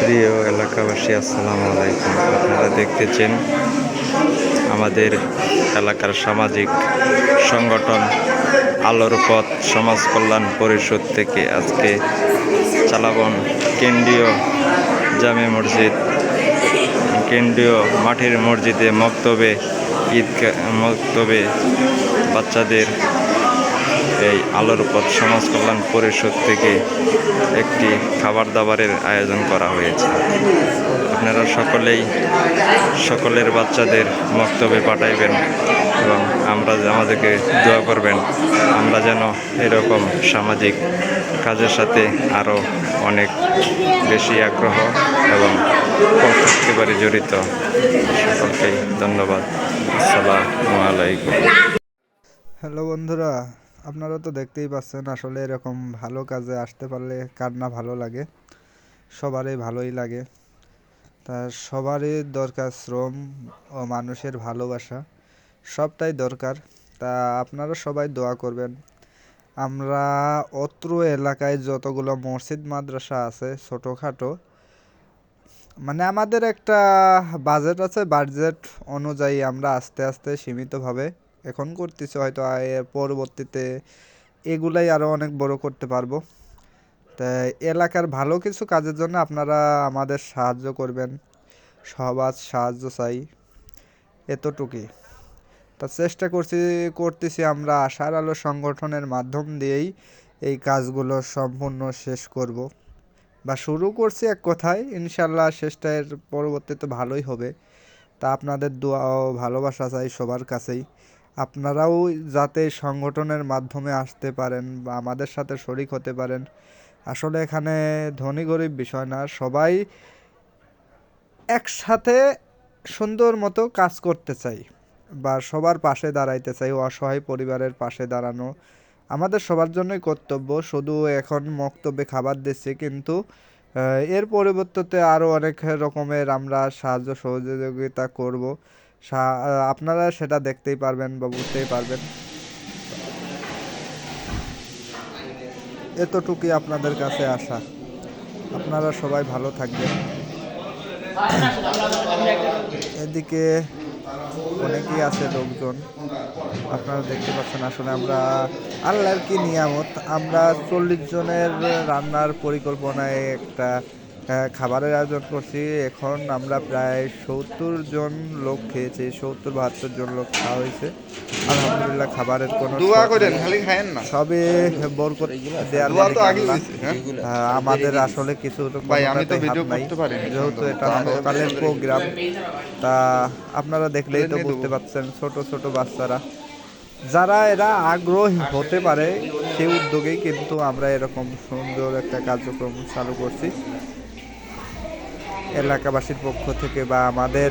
প্রিয় এলাকাবাসী, আসসালামু আলাইকুম। আপনারা দেখতেছেন আমাদের এলাকার সামাজিক সংগঠন আলোর পথ সমাজ কল্যাণ পরিষদ থেকে আজকে চালাবন কেন্দ্রীয় জামে মসজিদ কেন্দ্রীয় মাঠের মসজিদে মক্তবে ঈদ মক্তবে বাচ্চাদের এই আলোর পথ সমাজ কল্যাণ পরিষদ থেকে একটি খাবার দাবারের আয়োজন করা হয়েছে। আপনারা সকলেই, সকলের বাচ্চাদের মক্তবে পাঠাইবেন এবং আমরা আমাদেরকে দোয়া করবেন, আমরা যেন এরকম সামাজিক কাজের সাথে আরও অনেক বেশি আগ্রহ এবং পারি জড়িত। সকলকেই ধন্যবাদ। আসসালামু আলাইকুম। হ্যালো বন্ধুরা আপনারা তো দেখতেই পাচ্ছেন আসলে এরকম ভালো কাজে আসতে পারলে কার না ভালো লাগে। সবারই ভালোই লাগে। তা সবারই দরকার শ্রম ও মানুষের ভালোবাসা। সবটাই দরকার। তা আপনারা সবাই দোয়া করবেন। আমরা অত্র এলাকায় যতগুলো মসজিদ, মাদ্রাসা আছে, ছোটোখাটো মানে আমাদের একটা বাজেট আছে বাজেট অনুযায়ী আমরা আস্তে আস্তে সীমিতভাবে এখন করতেছি, হয়তো এর পরবর্তীতে এগুলাই আরও অনেক বড় করতে পারব। তাই এলাকার ভালো কিছু কাজের জন্য আপনারা আমাদের সাহায্য করবেন, সবার সাহায্য চাই এতটুকুই। তা চেষ্টা করছি, করতেছি আমরা আশার আলো সংগঠনের মাধ্যম দিয়েই এই কাজগুলো সম্পূর্ণ শেষ করব। বা শুরু করছি এক কথায়, ইনশাল্লাহ শেষটা এর পরবর্তীতে ভালোই হবে। তা আপনাদের দোয়া ও ভালোবাসা চাই সবার কাছেই। আপনারাও যাতে সংগঠনের মাধ্যমে আসতে পারেন বা আমাদের সাথে শরিক হতে পারেন, আসলে এখানে ধনী গরিব বিষয় না, সবাই একসাথে সুন্দর মতো কাজ করতে চাই বা সবার পাশে দাঁড়াইতে চাই অসহায় পরিবারের পাশে দাঁড়ানো। আমাদের সবার জন্যই কর্তব্য, শুধু এখন মক্তব্যে খাবার দিচ্ছি, কিন্তু এর পরিবর্তে আরও অনেক রকমের আমরা সাহায্য সহযোগিতা করব। আপনারা সেটা দেখতেই পারবেন বা বুঝতেই পারবেন। এতটুকুই আপনাদের কাছে আসা আপনারা সবাই ভালো থাকবেন। এদিকে অনেকেই আছে লোকজন। আপনারা দেখতে পাচ্ছেন আসলে আমরা আল্লাহর কি নিয়ামত? আমরা চল্লিশ জনের রান্নার পরিকল্পনায় একটা খাবারের আয়োজন করছি। এখন আমরা প্রায় সত্তর জন লোক খেয়েছি সত্তর বাহাত্তর জন লোক খাওয়া হয়েছে। আলহামদুলিল্লাহ খাবারের কোনো দোয়া শর্ট করেন খালি খায়েন না? সবে বরকত দোয়া তো আগে হ্যাঁ? আহ, আমাদের আসলে কিছু তো ভাই, আমি তো ভিডিও করতে পারিনি। যেহেতু এটা সকালের প্রোগ্রাম তা আপনারা দেখলেই তো বুঝতে পারছেন ছোট ছোট বাচ্চারা। যারা এরা আগ্রহী হতে পারে সেই উদ্যোগেই কিন্তু আমরা এরকম সুন্দর একটা কার্যক্রম চালু করছি। এলাকাবাসীর পক্ষ থেকে বা আমাদের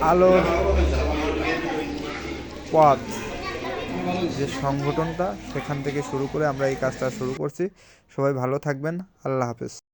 আলোর পথ, যে সংগঠনটা, সেখান থেকে শুরু করে আমরা এই কাজটা শুরু করছি। সবাই ভালো থাকবেন। আল্লাহ হাফেজ।